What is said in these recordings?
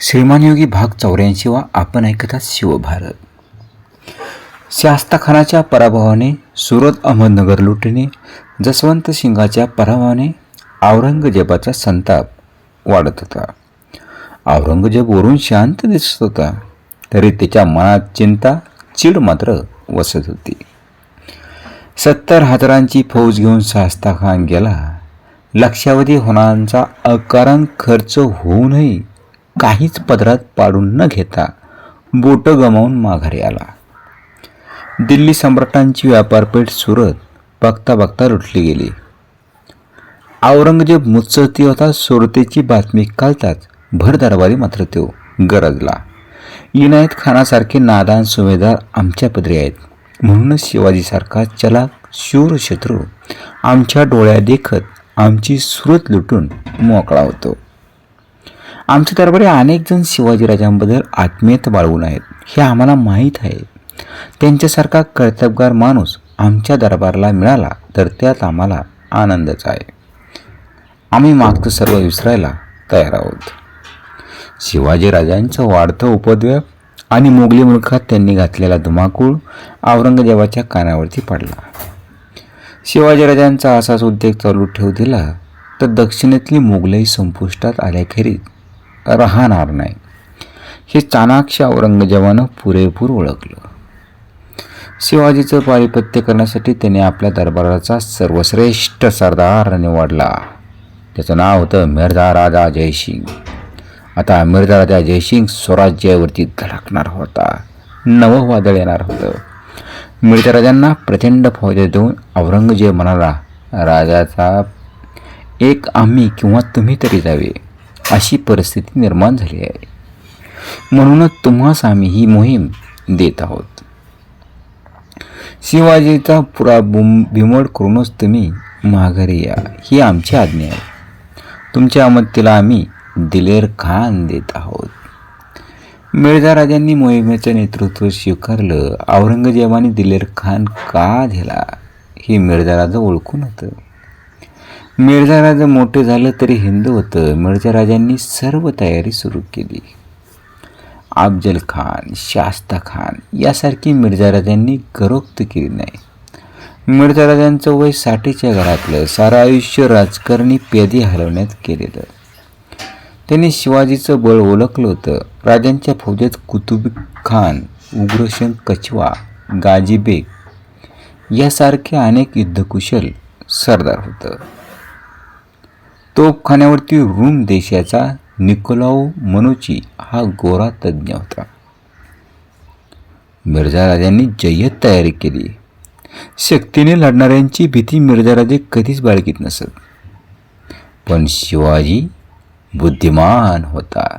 श्रीमान योगी भाग चौऱ्याऐंशी वा आपण ऐकतात शिवभारत. शास्ताखानाच्या पराभवाने सुरत अहमदनगर लुटीने जसवंत सिंगाच्या पराभवाने औरंगजेबाचा संताप वाढत होता. औरंगजेब वरून शांत दिसत होता तरी त्याच्या मनात चिंता चीड मात्र वसत होती. सत्तर हजारांची फौज घेऊन शास्ताखान गेला लक्षावधी होणारांचा अकारण खर्च होऊनही काहीच पदरात पाडून न घेता बोटं गमावून माघारी आला. दिल्ली सम्राटांची व्यापारपेठ सुरत बघता बघता लुटली गेली. औरंगजेब मुत्सती होता सुरतेची बातमी कळताच भर दरबारी मात्र तो गरजला. इनायत खानासारखे नादान सुभेदार आमच्या पदरी आहेत. म्हणूनच शिवाजीसारखा चलाक शूर शत्रू आमच्या डोळ्या देखत आमची सुरत लुटून मोकळा होतो. आमच्या दरबारी अनेक जण शिवाजीराजांबद्दल आत्मीयत बाळगून आहेत. हे आम्हाला माहीत आहे. त्यांच्यासारखा कर्तबगार माणूस आमच्या दरबारला मिळाला तर त्यात आम्हाला आनंदच आहे. आम्ही मागचं सर्व विसरायला तयार आहोत. शिवाजीराजांचं वाढतं उपद्व्याप आणि मोगली मुलखात त्यांनी घातलेला धुमाकूळ औरंगजेबाच्या कानावरती पडला. शिवाजीराजांचा असाच उद्योग चालू ठेवू दिला तर दक्षिणेतली मोगलही संपुष्टात आल्याखेरीज राहणार नाही. हे चाणाक्ष औरंगजेबानं पुरेपूर ओळखलं. शिवाजीचं पारिपत्य करण्यासाठी त्याने आपल्या दरबाराचा सर्वश्रेष्ठ सरदार निवडला. त्याचं नाव होतं मिर्झा राजा जयसिंग. आता मिर्झा राजा जयसिंग स्वराज्यावरती धडकणार होता. नवं वादळ येणार होतं. मिर्झा राजांना प्रचंड फौजे देऊन औरंगजेब म्हणाला राजाचा एक आम्ही किंवा तुम्ही तरी जावे. अशी परिस्थिती निर्माण झाली आहे. म्हणूनच तुम्हास आम्ही ही मोहीम देत आहोत. शिवाजीचा पुरा बुम बिमोड करूनच तुम्ही माघारी या ही आमची आज्ञा आहे. तुमच्या अमत्तीला आम्ही दिलेर खान देत आहोत. मिर्झा राजांनी मोहिमेचं नेतृत्व स्वीकारलं. औरंगजेबाने दिलेर खान का दिला हे मिर्झा राजा ओळखून होतं. मिर्झा राजा मोठे झालं तरी हिंदू होतं. मिर्झा राजांनी सर्व तयारी सुरू केली. अफजल खान शास्ता खान यासारखी मिर्झा राजांनी गरोक्त केली नाही. मिर्झा राजांचं वय साठीच्या घरातलं. सारं आयुष्य राजकारणी पेदी हलवण्यात केलेलं. त्यांनी शिवाजीचं बळ ओळखलं होतं. राजांच्या फौजेत कुतुब खान उग्रसेन कछवा गाजीबेग यासारखे अनेक युद्धकुशल सरदार होतं. तोफखान्यावरती रूम देशाचा निकोलाव मनुची हा गोरा तज्ज्ञ होता. मिर्झा राजांनी जय्यत तयारी केली. शक्तीने लढणाऱ्यांची भीती मिर्झा राजे कधीच बाळगीत नसत. पण शिवाजी बुद्धिमान होता.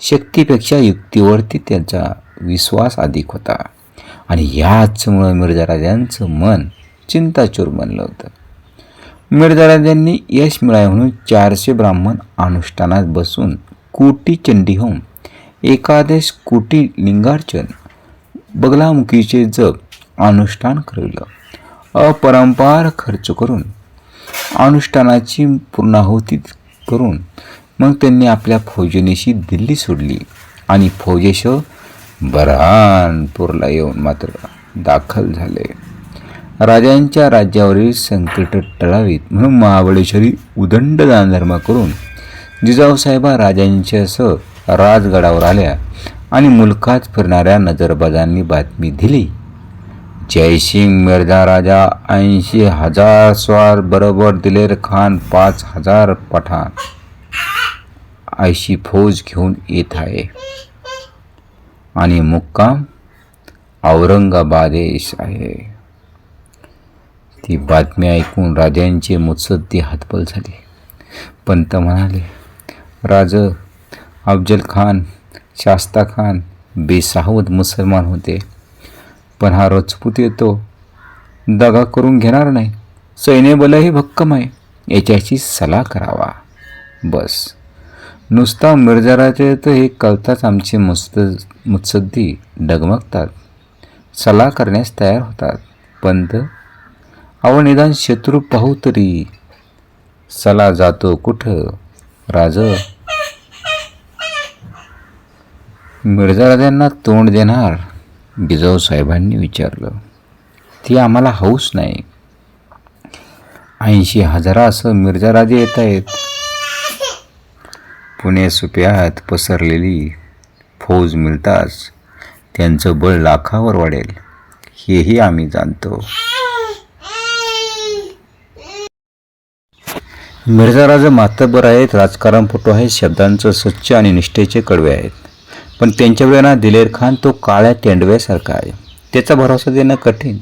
शक्तीपेक्षा युक्तीवरती त्यांचा विश्वास अधिक होता. आणि याचमुळं मिर्झा राजांचं मन चिंताचूर बनलं होतं. मिर्झा यश मिळावे म्हणून चारशे ब्राह्मण अनुष्ठानात बसून कोटी चंडी होऊन एकादश कोटी लिंगार्चन बगलामुखीचे जप अनुष्ठान करवलं. अपरंपार खर्च करून अनुष्ठानाची पूर्णाहुती करून मग त्यांनी आपल्या फौजेनेशी दिल्ली सोडली आणि फौजेश बऱ्हाणपूरला येऊन मात्र दाखल झाले. राजांच्या राज्यावरील संकट टळावीत म्हणून महाबळेश्वरी उदंड दानधर्म करून जिजाऊसाहेबा राजांच्यासह राजगडावर आल्या आणि मुलखात फिरणाऱ्या नजरबाजांनी बातमी दिली. जयसिंग मिर्झा राजा ऐंशी हजार स्वार बरोबर दिलेर खान पाच हजार पठाण. अशी फौज घेऊन येत आहे. आणि मुक्काम औरंगाबादेश आहे. ती बातमी ऐकून राजांचे मुत्सद्दी हातपल झाले. पंत म्हणाले राज अफजल खान शास्ता खान बेसावत मुसलमान होते. पण हा रजपूत येतो. दगा करून घेणार नाही. सैन्यबलही भक्कम आहे. याच्याशी सलाह करावा. बस. नुसता मिर्जाराचे तर हे कळताच आमचे मुस्त मुत्सद्दी डगमगतात. सलाह करण्यास तयार होतात. पंत निदान शत्रू पाहू तरी. सला जातो कुठं? राज. मिर्झा राजांना तोंड देणार बिजाऊ साहेबांनी विचारलं. ती आम्हाला हौस नाही. ऐंशी हजारासह मिर्झा राजे येत आहेत. पुणे सुप्यात पसरलेली फौज मिळताच त्यांचं बळ लाखावर वाढेल हेही आम्ही जाणतो. मिर्झा राजा मातबर आहेत. राजकारणपटू आहेत शब्दांचं स्वच्छ आणि निष्ठेचे कडवे आहेत. पण त्यांच्या वेळेला दिलेर खान तो काळ्या तेंडव्यासारखा आहे. त्याचा भरोसा देणं कठीण.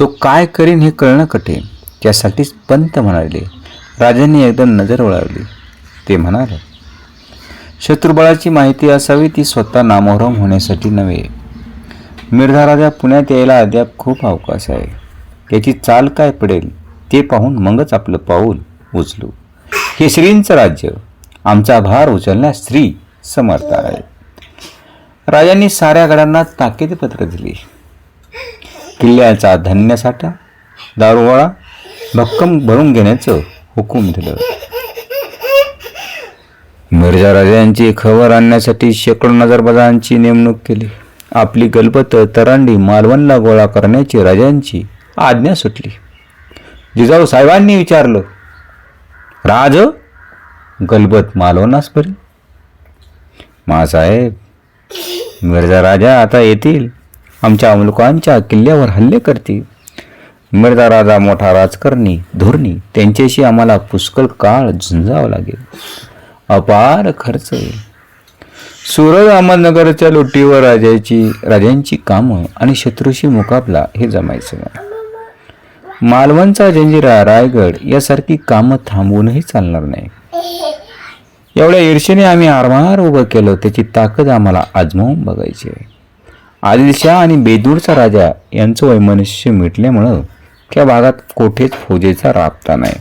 तो काय करीन हे कळणं कठीण. त्यासाठीच पंत म्हणाले. राजांनी एकदम नजर वळवली. ते म्हणाले शत्रुबळाची माहिती असावी ती स्वतः नामोहरम होण्यासाठी नव्हे. मिर्झा राजा पुण्यात यायला अद्याप खूप अवकाश आहे. त्याची चाल काय पडेल ते पाहून मगच आपलं पाऊल उचलू. हे श्रींचं राज्य. आमचा भार उचलण्यास स्त्री समर्थ आहे. राजांनी साऱ्या गडांना ताकीदपत्र दिली. किल्ल्याचा धान्यसाठा दारुगोळा भक्कम भरून घेण्याचं हुकूम दिलं. मिर्झा राजांची खबर आणण्यासाठी शेकडो नजरबाजांची नेमणूक केली. आपली गलबत तरांडी मालवणला गोळा करण्याची राजांची आज्ञा सुटली. जिजाऊ साहेबांनी विचारलं राज गलबत मालवणास परी मासाहेब मिर्झा राजा आता येतील. आमच्या अमलुकांच्या किल्ल्यावर हल्ले करतील. मिर्झा राजा मोठा राजकारणी धोरणी त्यांच्याशी आम्हाला पुष्कळ काळ झुंजावं लागेल. अपार खर्च येईल सुरज अहमदनगरच्या लुटीवर राजाची राजांची कामं आणि शत्रूशी मुकाबला हे जमायचं नाही मालवणचा जंजिरा रायगड यासारखी कामं थांबवूनही चालणार नाही. एवढ्या ईर्षेने आम्ही आरमार उभं केलं त्याची ताकद आम्हाला आजमावून बघायची आहे. आदिलशाह आणि बेदूरचा राजा यांचं वैमनुष्य मिटल्यामुळं त्या भागात कोठेच फौजेचा राबता नाही.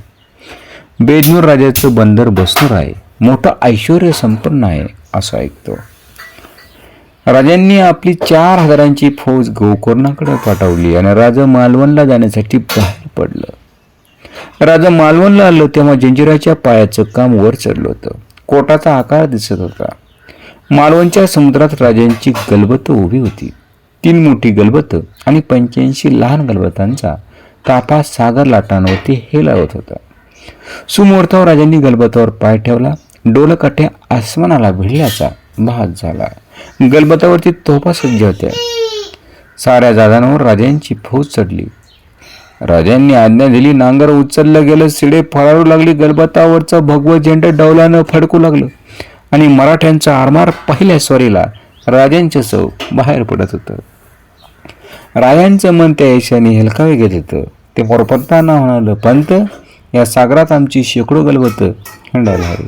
बेदनूर राजाचं बंदर बसनूर आहे मोठं ऐश्वर संपन्न आहे असं ऐकतो. राजांनी आपली चार हजारांची फौज गोकर्णाकडे पाठवली आणि राजा मालवणला जाण्यासाठी बाहेर पडलं. राजा मालवणला आलं तेव्हा जंजिराच्या पायाचं काम वर चढलं होतं. कोटाचा आकार दिसत होता. मालवणच्या समुद्रात राजांची गलबत उभी होती. तीन मोठी गलबत आणि पंच्याऐंशी लहान गलबतांचा तापा सागर लाटांवरती हे लावत होता. सुमुहूर्तावर राजांनी गलबतावर पाय ठेवला. डोलकाठ्या आसमानाला भिडल्याचा भात झाला. गलबतावरती तोफा सज्ज होत्या. साऱ्या जागांवर राजांची फौज चढली. राजांनी आज्ञा दिली नांगर उचललं गेलं सिडे फळारू लागली गलबतावरचं भगवत झेंड डौलानं फडकू लागलं आणि मराठ्यांचा आरमार पहिल्या स्वारीला राजांचं सौ बाहेर पडत होतं. राजांचं मन त्या यशाने हेलकावे घेत होतं. ते मोरपंतांना म्हणालं पंत या सागरात आमची शेकडो गलबत हिंडायला हवी.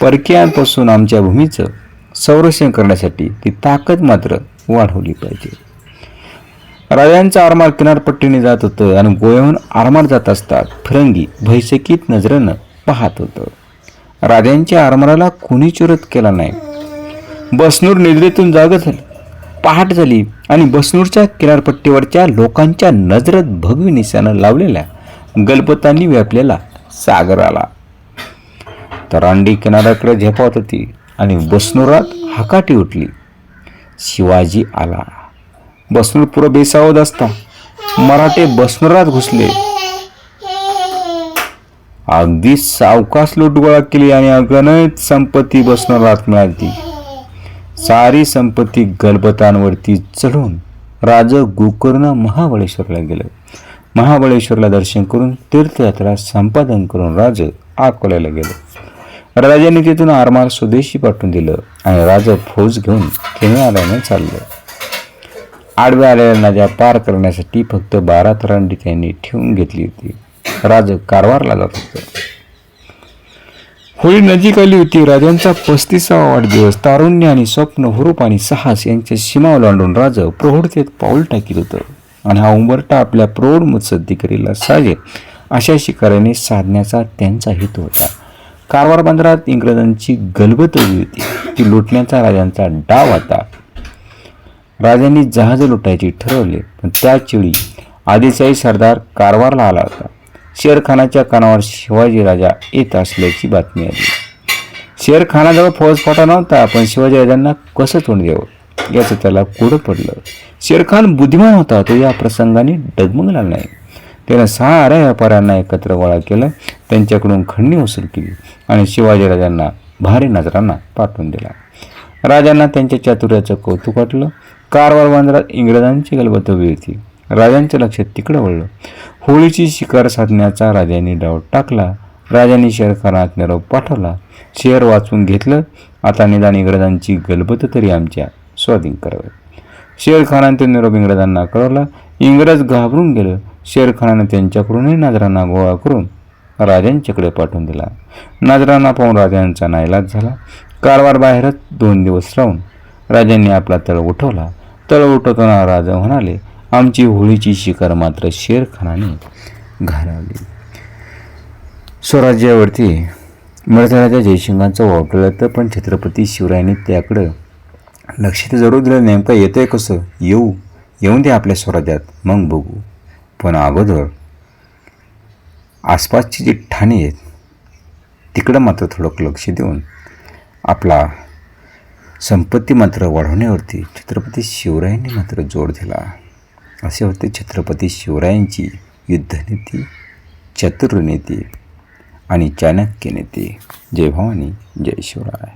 परकीयांपासून आमच्या भूमीचं संरक्षण करण्यासाठी ती ताकद मात्र वाढवली पाहिजे. राजांचा आरमार किनारपट्टीने जात होतं आणि गोव्याहून आरमार जात असतात फिरंगी भैसकीत नजरेनं पाहत होतं. राजांच्या आरमाराला कोणी चुरत केला नाही. बसनूर निद्रेतून जाग झाली पहाट झाली आणि बसनूरच्या किनारपट्टीवरच्या लोकांच्या नजरेत भगवी निशानं लावलेल्या गलपतांनी व्यापलेला सागर आला. तरांडी किनाऱ्याकडे झेपावत होती आणि बसनुरात हाकाटी उठली. शिवाजी आला. बसनूर पुरं बेसावत असता. मराठे बसनुरात घुसले. अगदी सावकाश लुटगोळा केली आणि अगणित संपत्ती बसनुरात मिळाली. सारी संपत्ती गलबतांवरती चढून राज गोकर्ण महाबळेश्वरला गेलं. महाबळेश्वरला दर्शन करून तीर्थयात्रा संपादन करून राज अकोल्याला गेलं. राजाने तिथून आरमार स्वदेशी पाठवून दिलं आणि राजा फौज घेऊन किनाऱ्याने चाललं. आडव्या आलेल्या नद्या पार करण्यासाठी फक्त बारा तरांडी त्यांनी ठेवून घेतली होती. राज कारवारला जात होतं. होळी नजीक आली होती. राजांचा पस्तीसावा वाढदिवस तारुण्य आणि स्वप्न हुरूप आणि साहस यांच्या सीमा ओलांडून राज प्रौढतेत पाऊल टाकीत होतं. आणि हा उंबरटा आपल्या प्रौढ मुत्सद्दीकरीला साजे अशा शिकाऱ्याने साधण्याचा त्यांचा हेतू होता. कारवार बंदरात इंग्रजांची गलबत उभी होती. ती लुटण्याचा राजांचा डाव होता. राजांनी जहाज लुटायची ठरवले पण त्याचवेळी आदिशाही सरदार कारवारला आला होता. शेरखानाच्या कानावर शिवाजी राजा येत असल्याची बातमी आली. शेरखानाजवळ फौज फौजफाटा नव्हता पण शिवाजी राजांना कसं तोंड द्यावं? याचं त्याला कोडं पडलं? शेरखान बुद्धिमान होता तो या प्रसंगाने डगमगला नाही. त्यानं साऱ्या व्यापाऱ्यांना एकत्र गोळा केलं त्यांच्याकडून खंडणी वसूल केली आणि शिवाजीराजांना भारी नजरांना पाठवून दिला. राजांना त्यांच्या चातुर्याचं कौतुक वाटलं. कारवार बांद्रात इंग्रजांची गलबत उभी होती. राजांचं लक्ष तिकडं वळलं. होळीची शिकार साधण्याचा राजांनी डाव टाकला. राजांनी शेरखानात निरोप पाठवला. शेर वाचून घेतलं. आता निदान इंग्रजांची गलबत तरी आमच्या स्वाधीन करावं. शेरखानाने निरोप इंग्रजांना कळवला. इंग्रज घाबरून गेलं. शेरखानाने त्यांच्याकडूनही नाजराना गोळा करून राजांच्याकडे पाठवून दिला. नाजराना पाहून राजांचा नाईलाज झाला. कारवार बाहेरच दोन दिवस राहून राजांनी आपला तळ उठवला. तळ उठवताना राजा म्हणाले आमची होळीची शिकार मात्र शेरखानाने घालवली. स्वराज्यावरती मराठा जयसिंगांचं वावटलं तर पण छत्रपती शिवरायांनी त्याकडं लक्ष तर जरूर दिलं. नेमकं येतं आहे कसं? येऊ येऊन दे आपल्या स्वराज्यात. मग बघू. पण अगोदर आसपासची जी ठाणे आहेत तिकडं मात्र थोडं लक्ष देऊन आपला संपत्ती मात्र वाढवण्यावरती छत्रपती शिवरायांनी मात्र जोर दिला. असे होते छत्रपती शिवरायांची युद्धनीती चतुरनीती आणि चाणक्य नेते. जय भवानी जय शिवराय.